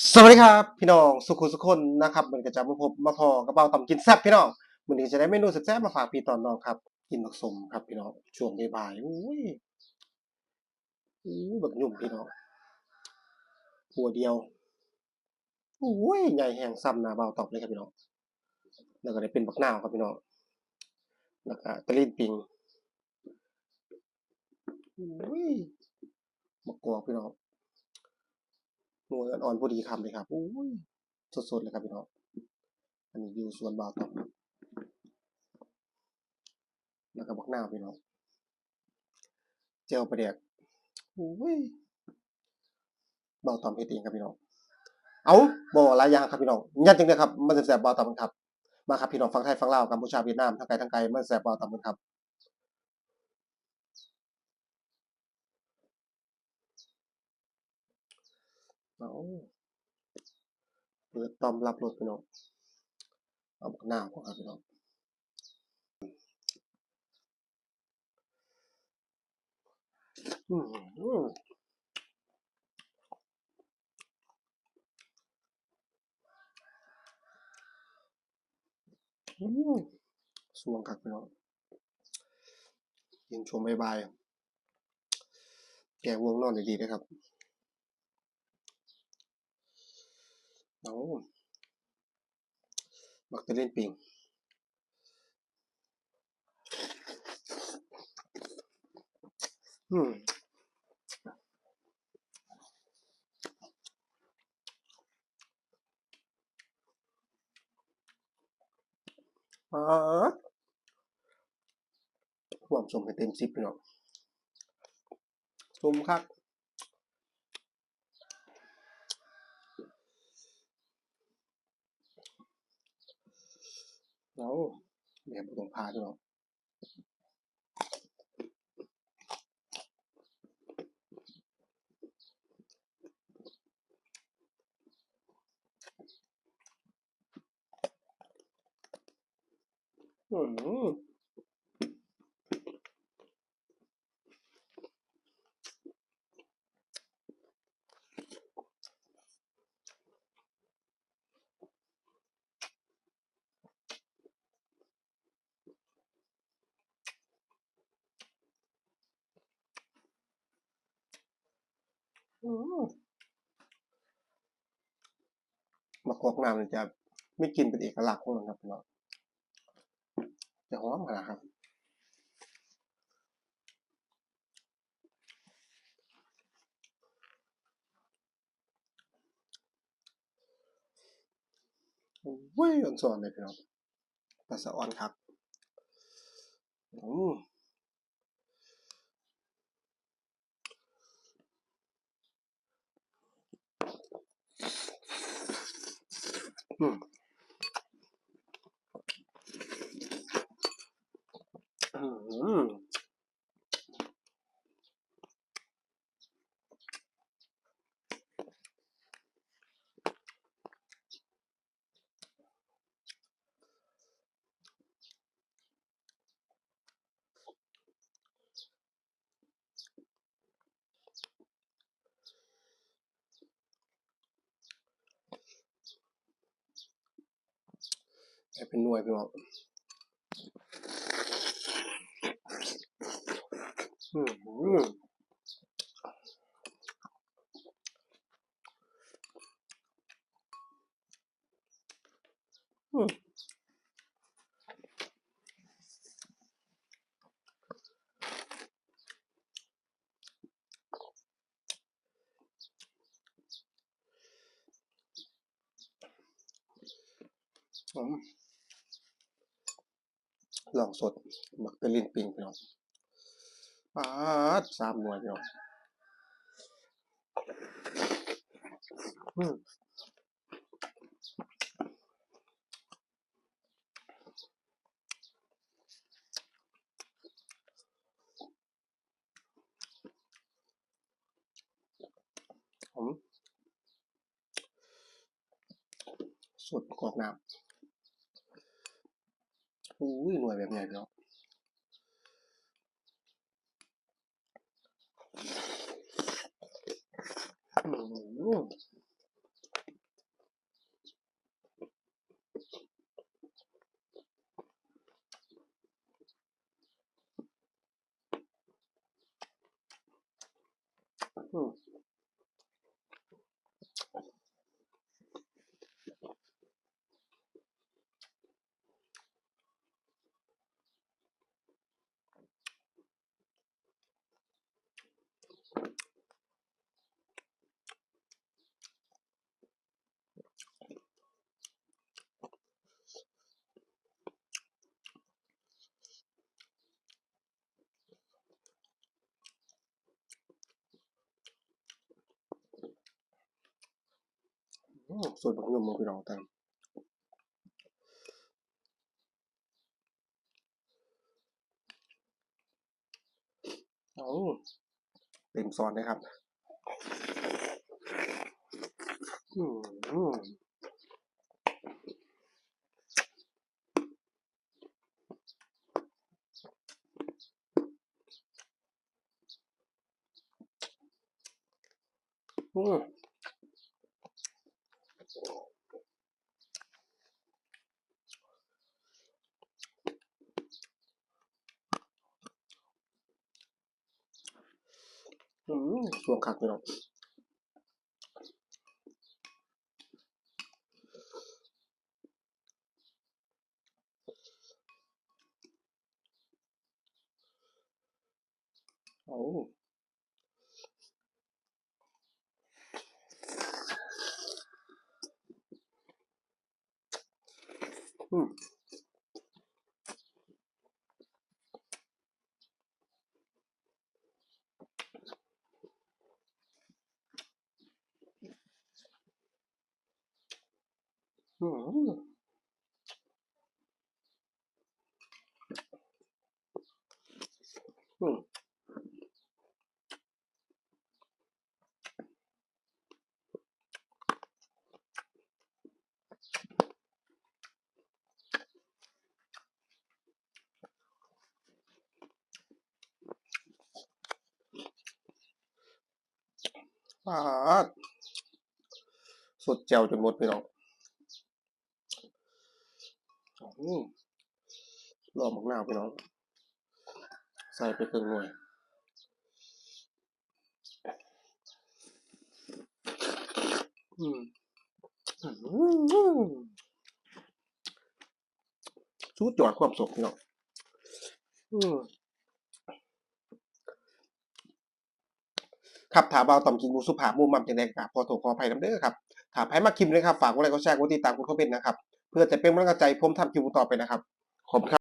สวัสดีครับพี่น้องสุขุสุคนนะครับเหมันก็จะมาพบมาพอกระเป๋าต่ำกินแซ่บพี่น้องวันนี้จะได้เมนูแซ่บมาฝากพี่ตอนน้องครับ กินผักสมครับพี่น้องช่วงบ่ายๆอุ้ยอุ้ยบักยุ่มพี่น้องหัวเดียวอุ้ยใหญ่แห้งซ้ำหนาเบาตอบเลยครับพี่น้องแล้วก็ได้เป็นบักหน้าครับพี่น้องแล้วก็ตะลินปิงอุ้ยบักกอกพี่น้อง นวยอ่อนพอดีคำเลยครับอุ้ยสดๆเลยครับพี่น้องอันนี้อยู่สวนบาวตองแล้วก็บักหน้าพี่น้องเจลประเดกอุ้ยบาตอมเฮ็ดเองครับพี่น้องเอาบ่หลายอย่างครับพี่น้องยันจังเลยครับมันแซ่บบาตอมครับมาครับพี่น้องฟังไทยฟังลาวกัมพูชาเวียดนามทั้งไกลทั้งไกลมันแซ่บบาตอมครับ เอาเปิดตอมรับรถพี่น้องเอาหน้าวก่อนครับพี่น้องอืมสวงคักพี่น้องกินช่วงบ่ายแกวงนอนดีๆนะครับ เอาบักเตอร์เล่นปิงอืมอ่าความสมให้เต็มสิบพี่น้องสมคัก เอาแบบบ่ต้องพาพี่น้องอืมอืม มะกอกน้ำจะไม่กินเป็นเอกลักษณ์ของมันครับพี่น้องจะหอมขนาดครับเว้ยอ่อนสอนเลยพี่น้องภาษาอ่อนครับ อืม อืมอืมให้ เป็นหน่วยพี่น้องอืมอืมอืมอืม ลองสดบักเตอร์ลินปิงพี่น้องปาดสามหน่วยพี่น้องอืมผมสดกรอกน้ำ อุ้ยรวยแบบนี้เแล้วอืม ส่วนบักยุ่มมึงพี่น้องแต่เอาเต็มซอนเลยครับอืมอืมอืมอืม ช่วงคักพี่น้องโอ้มอืมอืม ปาดสดแจวจนหมดพี่น้องอืมรอหมกหน้าวพี่น้อง ใส่ไปครึ่งหน่วยอืมอืมสุดยอดความสุขพี่น้องอืมครับถาเบาต่อมกินหมูสุภาพมูมัมจังไดกับพอโถขออภัยน้ำเด้อครับถามให้มาคิมเลยครับ ฝากกดไลค์กดแชร์กดติดตามกดคอมเมนต์นะครับ เพื่อจะเป็นกำลังใจผมทำคลิปต่อไปนะครับ ขอบคุณครับ